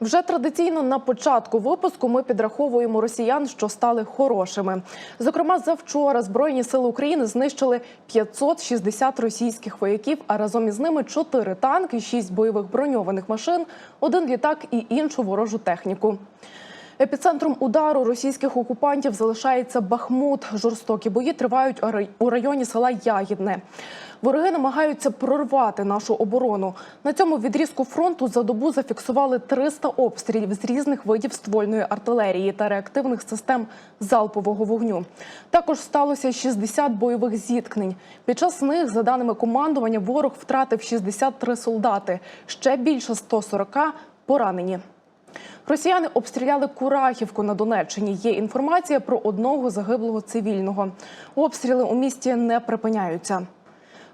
Вже традиційно на початку випуску ми підраховуємо росіян, що стали хорошими. Зокрема, завчора Збройні сили України знищили 560 російських вояків, а разом із ними 4 танки, 6 бойових броньованих машин, один літак і іншу ворожу техніку. Епіцентром удару російських окупантів залишається Бахмут. Жорстокі бої тривають у районі села Ягідне. Вороги намагаються прорвати нашу оборону. На цьому відрізку фронту за добу зафіксували 300 обстрілів з різних видів ствольної артилерії та реактивних систем залпового вогню. Також сталося 60 бойових зіткнень. Під час них, за даними командування, ворог втратив 63 солдати. Ще більше 140 поранені. Росіяни обстріляли Курахівку на Донеччині. Є інформація про одного загиблого цивільного. Обстріли у місті не припиняються.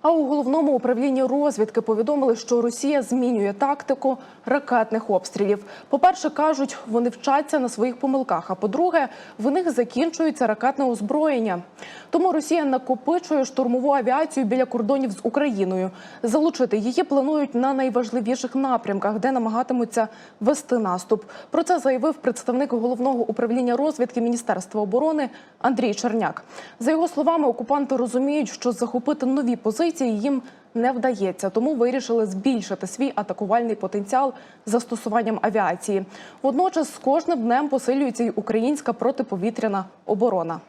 А у головному управлінні розвідки повідомили, що Росія змінює тактику ракетних обстрілів. По-перше, кажуть, вони вчаться на своїх помилках. А по-друге, в них закінчується ракетне озброєння. Тому Росія накопичує штурмову авіацію біля кордонів з Україною. Залучити її планують на найважливіших напрямках, де намагатимуться вести наступ. Про це заявив представник головного управління розвідки Міністерства оборони Андрій Черняк. За його словами, окупанти розуміють, що захопити нові позиції їм не вдається, тому вирішили збільшити свій атакувальний потенціал застосуванням авіації. Водночас з кожним днем посилюється й українська протиповітряна оборона.